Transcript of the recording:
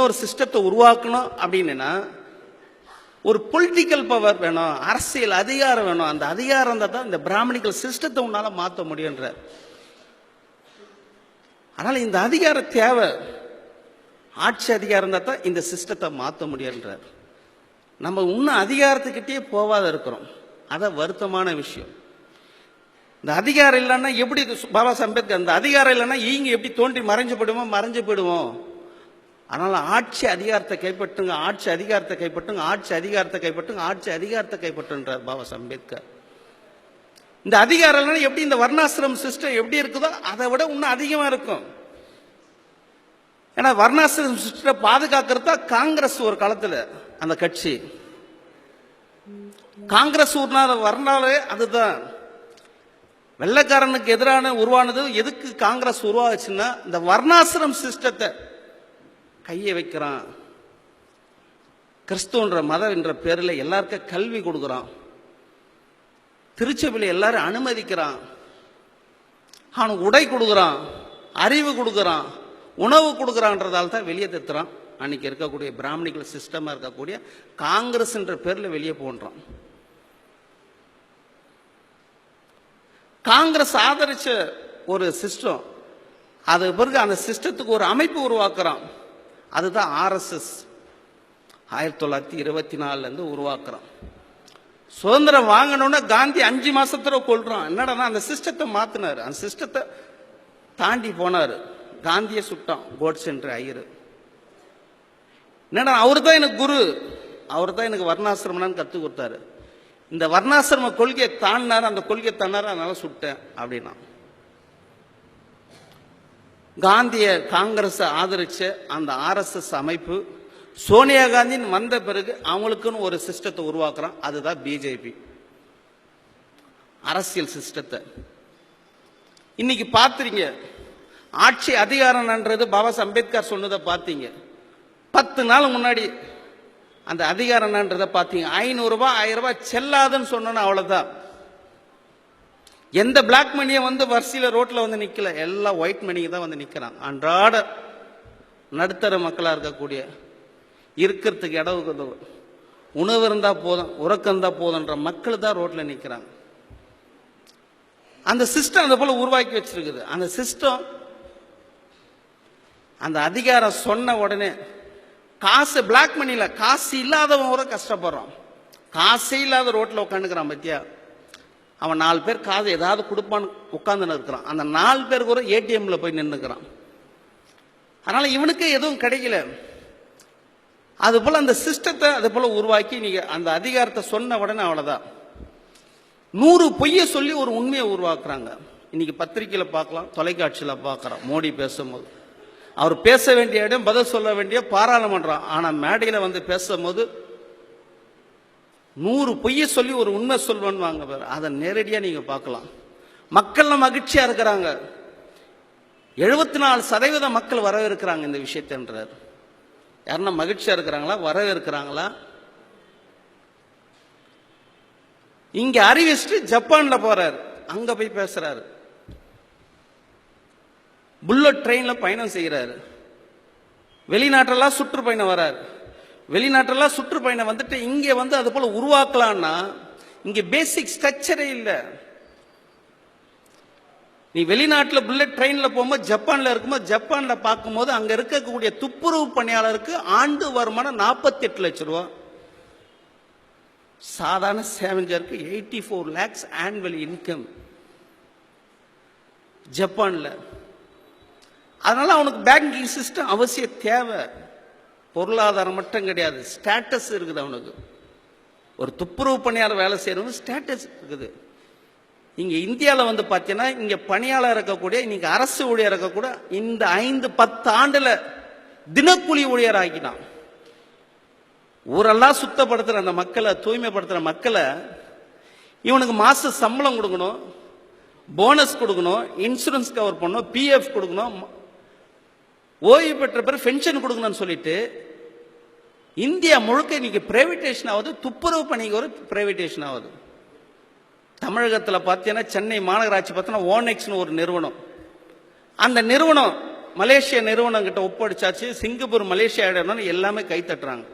ஒரு சிஸ்டத்தை உருவாக்கணும் அப்படின்னா ஒரு பொலிட்டிக்கல் பவர் வேணும் அரசியல் அதிகாரம் வேணும். அந்த அதிகாரம் இருந்தால் தான் இந்த பிராமணிக்கல் சிஸ்டத்தை உன்னால மாற்ற முடியுன்றார் ஆனால் இந்த அதிகார தேவை. ஆட்சி அதிகாரம் இருந்தால் தான் இந்த சிஸ்டத்தை மாற்ற முடியுன்றார் நம்ம இன்னும் அதிகாரத்துக்கிட்டே போகாத இருக்கிறோம். அதான் வருத்தமான விஷயம். இந்த அதிகாரம் இல்லைன்னா எப்படி பாபா அம்பேத்கர் அந்த அதிகாரம் இல்லைன்னா ஈங்க எப்படி தோன்றி மறைஞ்சு போயிடுவோம் மறைஞ்சு போயிடுவோம். அதனால் ஆட்சி அதிகாரத்தை கைப்பற்றுங்க ஆட்சி அதிகாரத்தை கைப்பற்றுங்க ஆட்சி அதிகாரத்தை கைப்பற்றுங்க ஆட்சி அதிகாரத்தை கைப்பற்றுன்றார் பாபா அம்பேத்கர். இந்த அதிகாரம் இல்லைன்னா எப்படி இந்த வர்ணாசிரம் சிஸ்டம் எப்படி இருக்குதோ அதை விட இன்னும் அதிகமாக இருக்கும். ஏன்னா வர்ணாசிரம் சிஸ்டத்தை பாதுகாக்கிறது தான் காங்கிரஸ் ஒரு காலத்தில் அந்த கட்சி. காங்கிரஸ் ஊர்னால வர்ணாலே அதுதான். வெள்ளைக்காரனுக்கு எதிரான உருவானது எதுக்கு காங்கிரஸ் உருவாச்சுன்னா இந்த வர்ணாசிரம் சிஸ்டத்தை கையை வைக்கிறான். கிறிஸ்துவன்ற மதம் என்ற பேரில் எல்லாருக்கும் கல்வி கொடுக்குறான். திருச்சபையில் எல்லாரும் அனுமதிக்கிறான். அவனுக்கு உடை கொடுக்குறான் அறிவு கொடுக்குறான் உணவு கொடுக்குறான்றதால தான் வெளியே தத்துறான். அன்னைக்கு இருக்கக்கூடிய பிராமணிகள் சிஸ்டமாக இருக்கக்கூடிய காங்கிரஸ் என்ற பேரில் வெளியே போன்றான். காங்கிரஸ் ஆதரிச்ச ஒரு சிஸ்டம் அது பிறகு அந்த சிஸ்டத்துக்கு ஒரு அமைப்பு உருவாக்குறான். அதுதான் ஆர்எஸ்எஸ். ஆயிரத்தி தொள்ளாயிரத்தி இருபத்தி நாலுலேருந்து உருவாக்குறோம். சுதந்திரம் வாங்கினோன்னே காந்தி அஞ்சு மாசத்துல கொள்கிறோம் என்னடா அந்த சிஸ்டத்தை மாத்தினாரு. அந்த சிஸ்டத்தை தாண்டி போனாரு. காந்தியை சுட்டான் கோட்ஸ் ஐயர். என்னடா அவர் தான் எனக்கு குரு. அவர் தான் எனக்கு வர்ணாசிரமம்னு கற்றுக் கொடுத்தாரு. இந்த வர்ணாசிரம கொள்கையை தாண்டினார் அந்த கொள்கையை தாண்டாரு அதனால சுட்டேன் அப்படின்னா. காந்திய காங்கிரஸ் ஆதரிச்ச அந்த ஆர்எஸ்எஸ் அமைப்பு சோனியா காந்தின்னு வந்த பிறகு அவங்களுக்குன்னு ஒரு சிஸ்டத்தை உருவாக்குறான். அதுதான் பிஜேபி. அரசியல் சிஸ்டத்தை. இன்னைக்கு பார்த்துறீங்க ஆட்சி அதிகாரம்ன்றது பாபா அம்பேத்கர் சொன்னதை பார்த்தீங்க. பத்து நாள் முன்னாடி அந்த அதிகாரம்ன்றதை பார்த்தீங்க. ஐநூறுரூபா ஆயிரம் ரூபாய் செல்லாதுன்னு சொன்னோன்னு அவ்வளோதான் எந்த பிளாக் மணியை வந்து வரிசையில் ரோட்டில் வந்து நிற்கல எல்லாம் ஒயிட் மணிக்கு தான் வந்து நிற்கிறான் அன்றாட நடுத்தர மக்களாக இருக்கக்கூடிய இருக்கிறதுக்கு இடம் இருக்குது. உணவு இருந்தால் போதும் உறக்கம் இருந்தால் போதுன்ற மக்கள் தான் ரோட்டில் நிற்கிறாங்க அந்த சிஸ்டம் அதை போல் உருவாக்கி வச்சிருக்குது. அந்த சிஸ்டம் அந்த அதிகாரம் சொன்ன உடனே காசு பிளாக் மணியில் காசு இல்லாதவன் கூட கஷ்டப்படுறான். காசே இல்லாத ரோட்டில் உட்காந்துக்கிறான் பத்தியா? அவன் நாலு பேர் காசு ஏதாவது கொடுப்பான்னு உட்காந்துன்னு இருக்கிறான். அந்த நாலு பேர் கூட ஏடிஎம்ல போய் நின்றுக்கிறான் அதனால இவனுக்கு எதுவும் கிடைக்கல. அது போல அந்த சிஸ்டத்தை அது போல உருவாக்கி நீங்க அந்த அதிகாரத்தை சொன்ன உடனே அவ்வளவுதான். நூறு பொய்யை சொல்லி ஒரு உண்மையை உருவாக்குறாங்க. இன்னைக்கு பத்திரிகையில பார்க்கலாம் தொலைக்காட்சியில பார்க்கறோம். மோடி பேசும்போது. அவர் பேச வேண்டிய இடம் பதில் சொல்ல வேண்டிய பாராளுமன்றம். ஆனா மேடையில வந்து பேசும்போது நூறு பொய்யை சொல்லி ஒரு உண்மை சொல்வன் வாங்க பாரு அதை நேரடியாக நீங்கள் பார்க்கலாம். மக்கள் மகிழ்ச்சியாக இருக்கிறாங்க. எழுபத்தி நாலு சதவீத மக்கள் வரவேற்கிறாங்க இந்த விஷயத்தன்றார். யாருன்னா மகிழ்ச்சியாக இருக்கிறாங்களா? வரவேற்கிறாங்களா? இங்கே அறிவிச்சுட்டு ஜப்பானில் போகிறார் அங்கே போய் பேசுகிறாரு புல்லட் ட்ரெயினில் பயணம் செய்கிறாரு வெளிநாட்டெல்லாம் சுற்றுப்பயணம் வராரு. வெளிநாட்டெல்லாம் சுற்றுப்பயணம் வந்துட்டு இங்கே வந்து அது போல உருவாக்கலாம்னா இங்கே பேசிக் ஸ்ட்ரக்சரே இல்லை. நீ வெளிநாட்டில் புல்லட் ட்ரெயினில் போகும்போது ஜப்பானில் இருக்கும்போது ஜப்பானில் பார்க்கும்போது அங்கே இருக்கக்கூடிய துப்புரவு பணியாளருக்கு ஆண்டு வருமானம் நாற்பத்தி எட்டு லட்ச ரூபா. சாதாரண சேவஞ்சருக்கு eighty four lakhs annual income ஜப்பானில். அதனால அவனுக்கு பேங்கிங் சிஸ்டம் அவசியம் தேவை. பொருளாதாரம் மட்டும் கிடையாது ஸ்டேட்டஸ் இருக்குது அவனுக்கு. ஒரு துப்புரவு பணியாளர் வேலை செய்கிறவங்க ஸ்டேட்டஸ் இருக்குது. இங்கே இந்தியாவில் வந்து பார்த்தீங்கன்னா இங்கே பணியாளர் இருக்கக்கூடிய இன்றைக்கி அரசு ஊழியர் இருக்கக்கூட இந்த ஐந்து பத்து ஆண்டில் தினக்கூலி ஊழியர் ஆக்கினான் ஊரெல்லாம் சுத்தப்படுத்துகிற அந்த மக்களை தூய்மைப்படுத்துகிற மக்களை இவனுக்கு மாத சம்பளம் கொடுக்கணும் போனஸ் கொடுக்கணும் இன்சூரன்ஸ் கவர் பண்ணணும் பிஎஃப் கொடுக்கணும் ஓய்வு பெற்ற பிறகு பென்ஷன் கொடுக்கணும்னு சொல்லிட்டு இந்தியா முழுக்க இன்னைக்கு பிரைவேட்டேஷன் ஆகுது துப்புரவு பணிக்கு ஒரு பிரைவேட்டேஷன் ஆகுது. தமிழகத்தில் பார்த்தீங்கன்னா சென்னை மாநகராட்சி பார்த்தோன்னா ஓனெக்ஸ்னு ஒரு நிறுவனம். அந்த நிறுவனம் மலேசிய நிறுவனம் கிட்ட ஒப்படைச்சாச்சு சிங்கப்பூர் மலேசியா இடம்னு எல்லாமே கைத்தட்டுறாங்க.